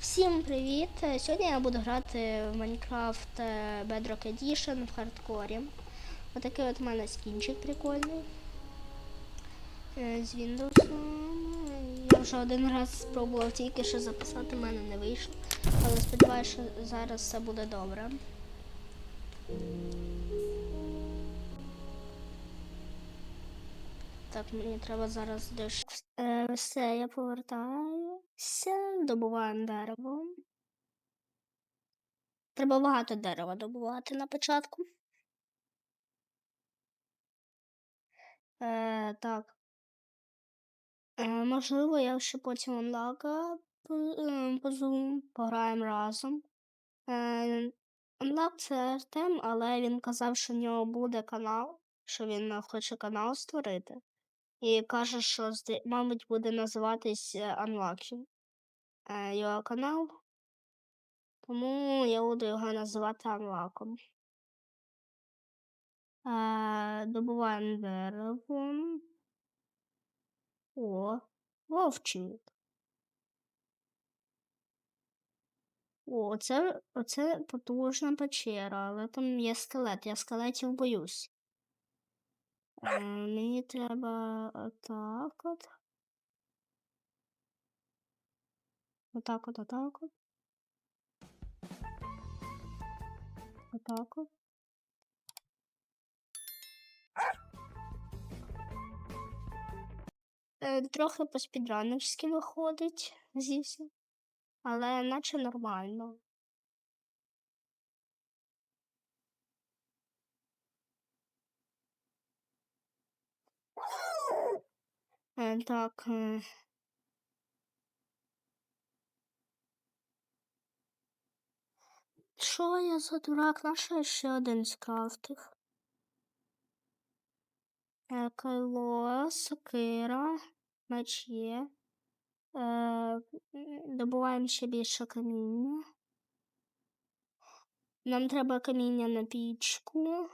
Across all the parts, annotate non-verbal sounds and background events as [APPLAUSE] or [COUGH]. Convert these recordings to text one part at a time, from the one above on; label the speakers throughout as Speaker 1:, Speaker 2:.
Speaker 1: Всім привіт! Сьогодні я буду грати в Minecraft е, Bedrock Edition в хардкорі. Отакий от у мене скінчик прикольний. Е, З Windows. Я вже один раз спробував тільки що записати, в мене не вийшло. Але сподіваюся, що зараз все буде добре. Так, мені треба зараз. Е, все, я повертаюся, добуваємо дерево. Треба багато дерева добувати на початку. Е, так. Е, можливо, я ще потім онлака позову, пограємо разом. Е, онлак це Артем, але він казав, що в нього буде канал, що він е, хоче канал створити. І каже, що, мабуть, буде називатись Unlucky е, його канал. Тому я буду його називати Unlockом. Е, добуваємо дерево. О, вовчик. О, це, оце потужна печера, але там є скелет, я скелетів боюсь. Мені треба отак от. Отак от, отак от. Отак от. Е, трохи по-спідранерськи виходить, звісно. Але наче нормально. Так. Е... Що я за дурак? Наша ще один скрафтив. Е, кайло, сокира, мечі. Е, добуваємо ще більше каміння. Нам треба каміння на пічку.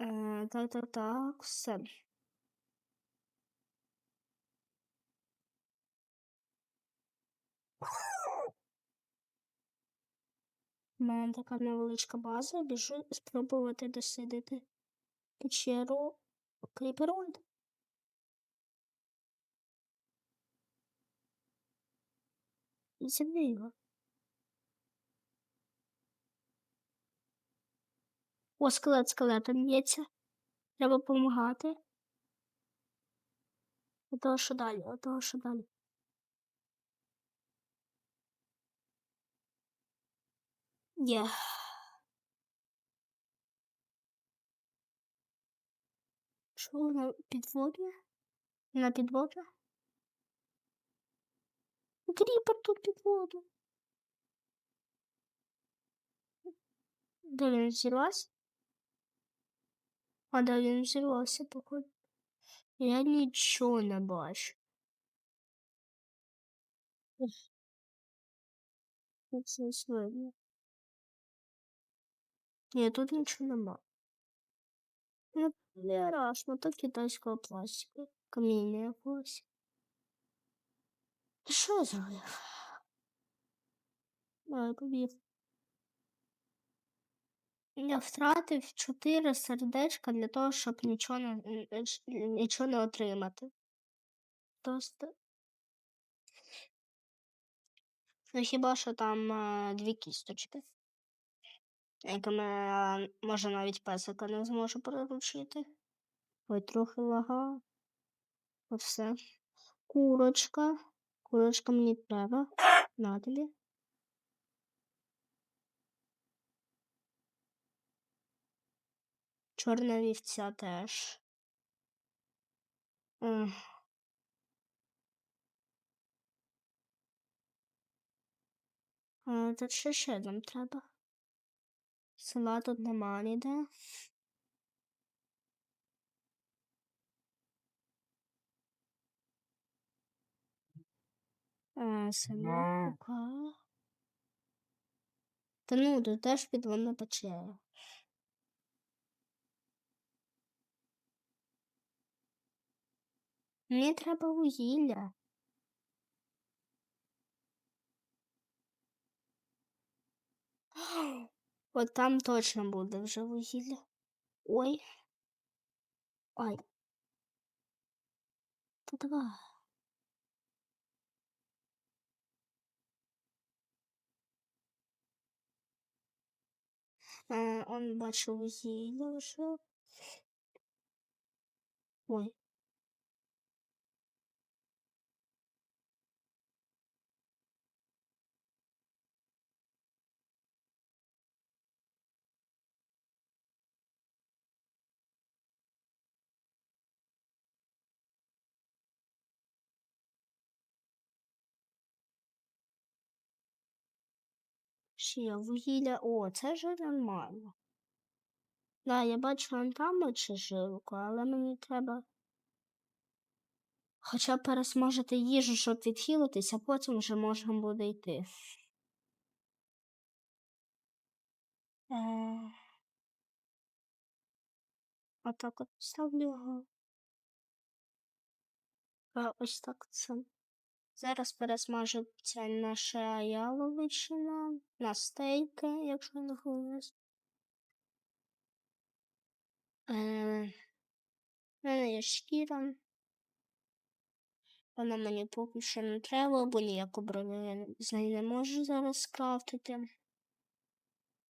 Speaker 1: Е, так, так, так, все. У мене така невеличка база, біжу спробувати досидити печеру Кріперольд. Зіб'ю його. О, скелет скелетом б'ється. Треба допомагати. А того, що далі, того, що далі. Є. Що на підводі? На підводі? Кріпер тут підводу. Де він зірвався? А де він зірвався, походу. Я нічого не бачу. Це. Ні, тут нічого нема. Ну, не рашно, то китайського пластику. Каміння якогось. Що я зробив? Давай побіг. Я втратив 4 сердечка для того, щоб нічого не, нічого не отримати. Просто. Ну хіба що там е, дві кісточки, якими е, може навіть песика не зможу приручити. Ой, трохи лага. Все. Курочка. Курочка мені треба. На Чорна вівця теж. Ех. Е, Тут ще ще нам треба. Села тут нема ніде. Села, кука. Та ну, тут теж підводна печера. Мені треба вугілля. [GASPS] От там точно буде вже вугілля. Ой. Ой. Та давай. Е, он бачу вугілля вже. Ой. Ще вугілля. О, це вже нормально. Да, я вон там очі жилку, але мені треба. Хоча б пересмажити їжу, щоб відхилитись, а потім вже можна буде йти. Е... Отак от ставлю його. Ось так це. Зараз пересмажиться наша яловичина на стейки, якщо не помиляюсь. Е, мене є шкіра. Вона мені поки що не треба, бо ніяку броню я з неї не можу зараз скрафтити.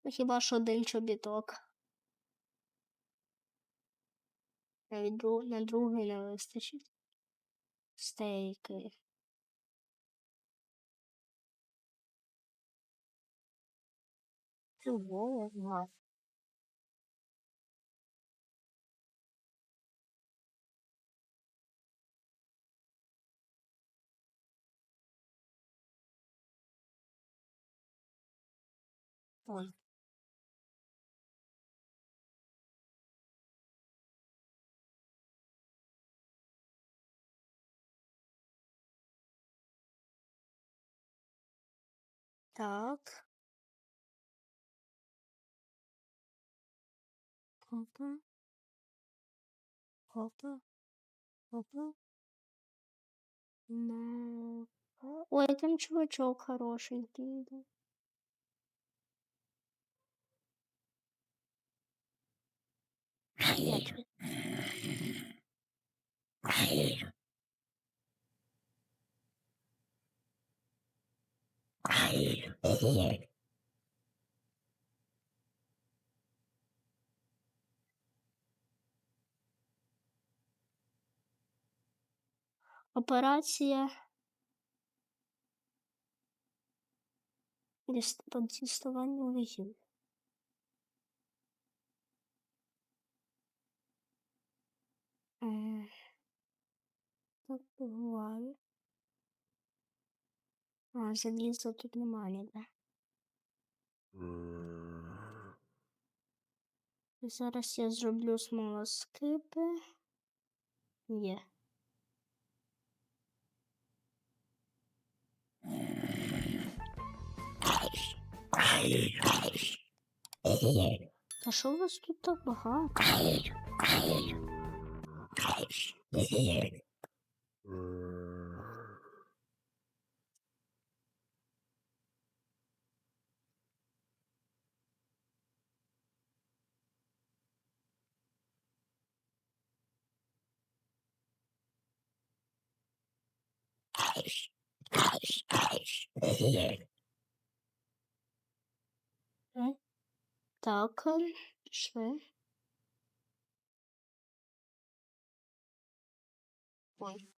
Speaker 1: Ну, Хіба що один чобіток. Навіть на другий не вистачить. Стейки. Чого? Ага. Ой. Так. Опа. Опа. Опа. Ну. Ой, там чувачок хорошенький. да. Я Операція. діс- по діставанню вугілля. Е, Так буває. А, заліза тут немає ніде. Зараз я зроблю смолоскипи. Є. Та що у вас тут так багато? Е, Так, е, пішли. Ой.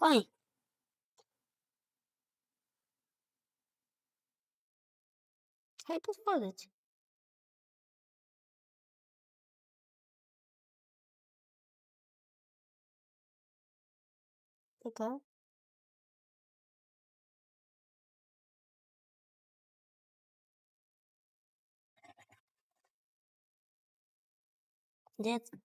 Speaker 1: Ай! Хай підходить. Така. Де це?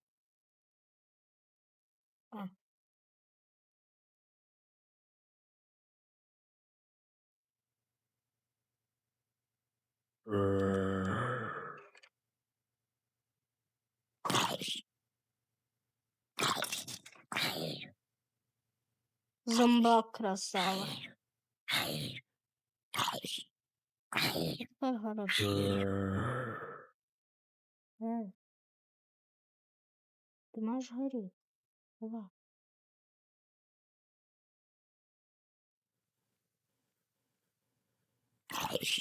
Speaker 1: Зомбак красава. Тепер хорошо. Е. Ти маєш горіти. Давай.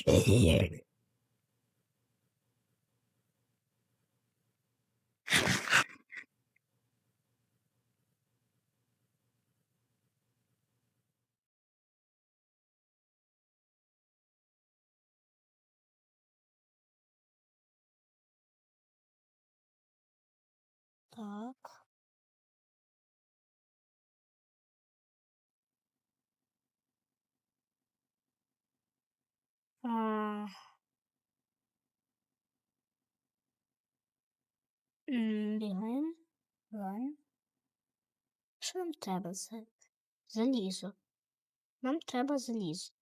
Speaker 1: Так. М, Бігаємо. Бігаємо. Що нам треба за залізо? Нам треба залізо.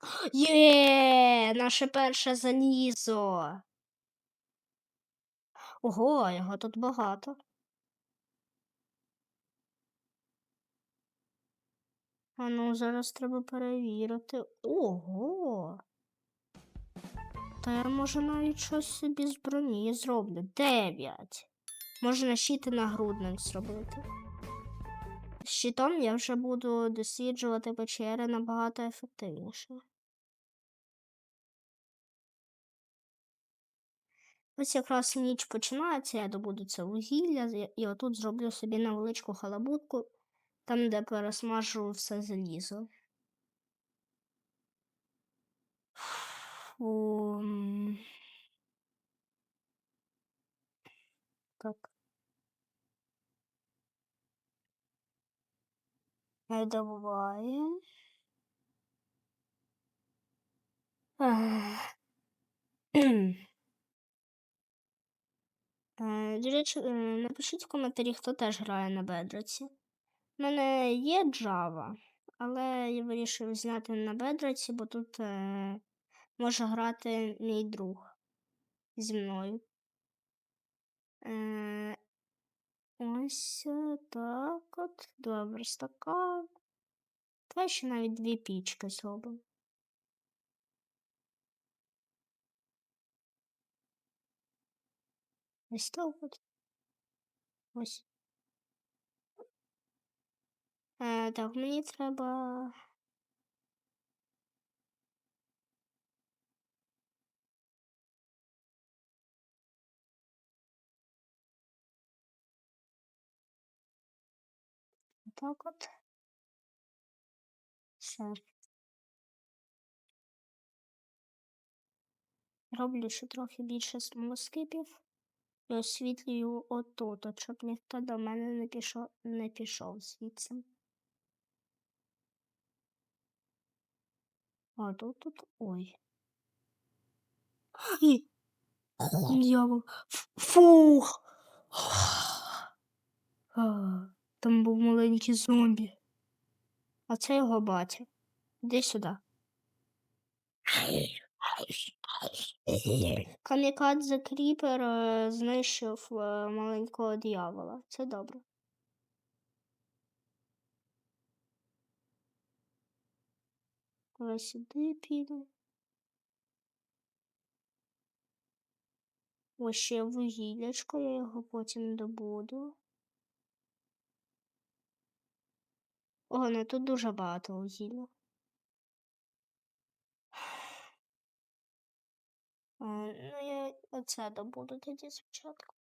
Speaker 1: [GASPS] Є, наше перше залізо. Ого, його тут багато. А ну, зараз треба перевірити. Ого. Та я може навіть щось собі з броні зроблю. Дев'ять. Можна щит і нагрудник зробити. З щитом я вже буду досліджувати печери набагато ефективніше. Ось якраз ніч починається, я добуду це вугілля і отут зроблю собі невеличку халабутку, там, де пересмажу все залізо. Фу, м. Так. Не добуває. До речі, напишіть в коментарі, хто теж грає на бедраці. У мене є Java, але я вирішив зняти на бедраці, бо тут е, може грати мій друг зі мною. Е, ось е, так от. Два верстака. Давай ще навіть дві пічки зробимо. Ось так от. Ось. Е, так, мені треба. Так от. Все. Роблю ще трохи більше смолоскипів і освітлюю отут, от, щоб ніхто до мене не пішов, не пішов звідси. А тут тут. Ой. Дьявол. Фух. Там був маленький зомбі. А це його батя. Іди сюди. Камікадзе Кріпер е, знищив е, маленького дьявола. Це добре. Давай сюди піду. Ось ще вугіллячко, я його потім добуду. О, ну тут дуже багато вугілля. Ну, я оце добуду тоді спочатку.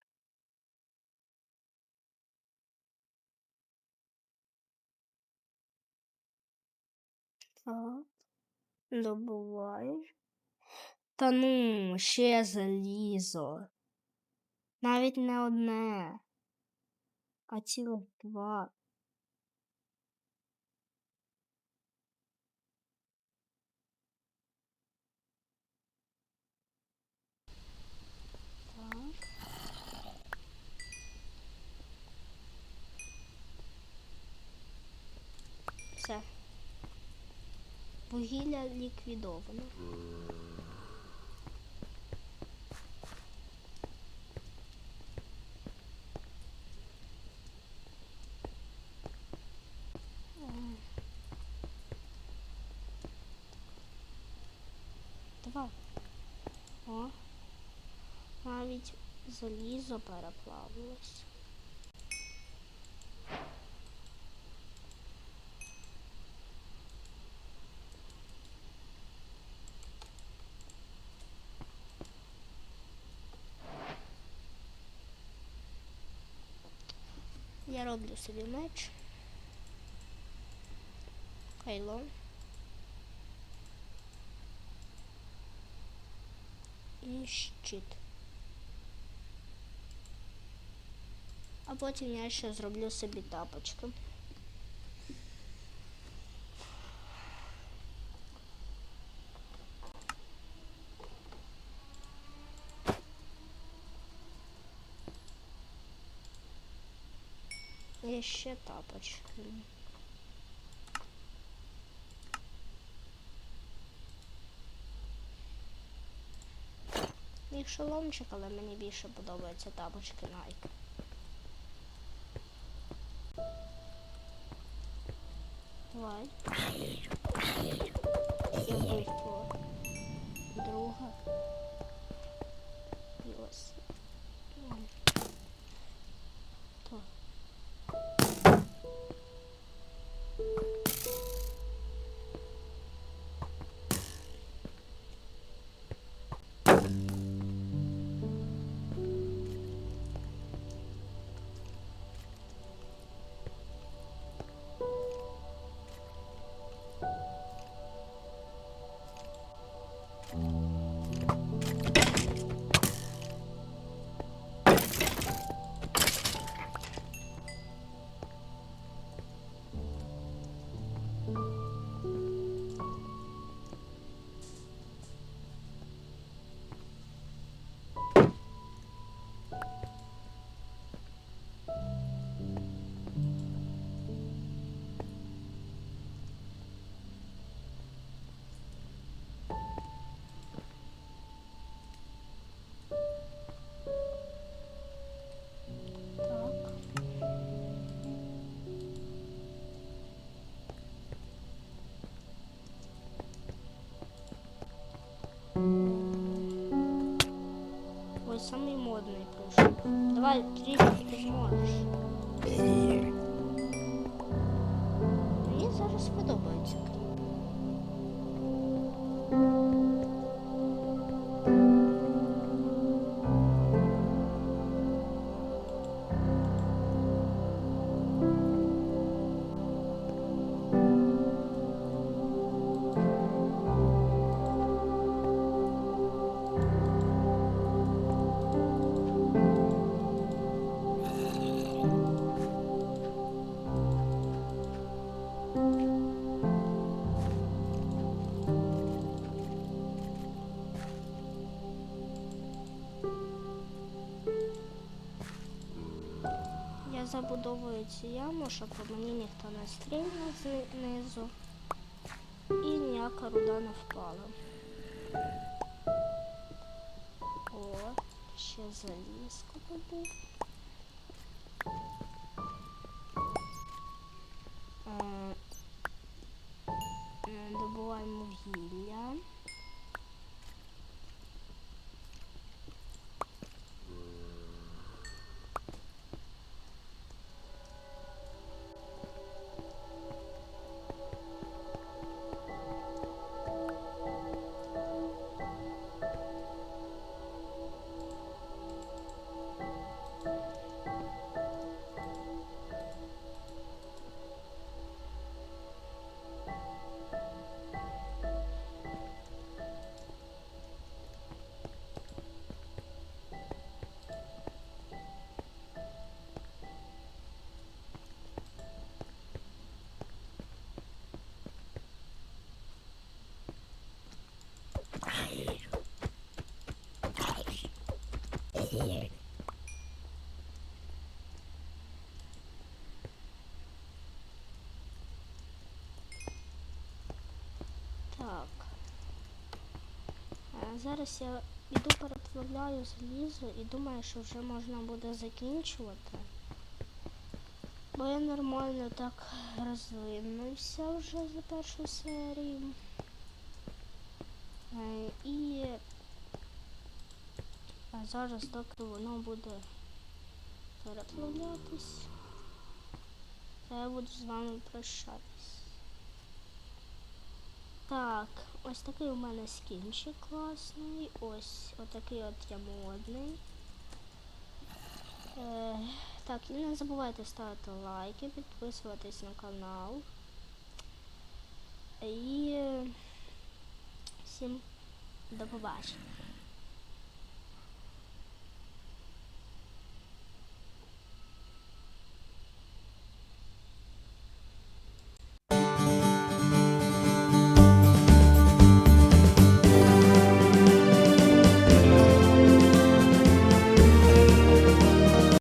Speaker 1: Так. Добуваю. Та ну, ще залізо. Навіть не одне, а цілих два. Вугілля ліквідовано. М. Давай. О. Навіть залізо переплавилось. Я роблю собі меч. Кайло. І щит. А потім я ще зроблю собі тапочки. Ще тапочки. Міг шоломчик, але мені більше подобаються тапочки Nike. Давай. Давай, три ти зможеш. Мені зараз подобається кріп. Забудовую цю яму, щоб по мені ніхто не стрільнув знизу і ніяка руда не впала. О, ще залізку добув. Так. зараз я іду переплавляю залізо і думаю, що вже можна буде закінчувати. Бо я нормально так розвинувся вже за першу серію. Е, і а зараз доки воно буде переплавлятись, то я буду з вами прощатись. Так, ось такий у мене скінчик класний. Ось отакий от я модний. Е, так, і не забувайте ставити лайки, підписуватись на канал. І е, всім до побачення.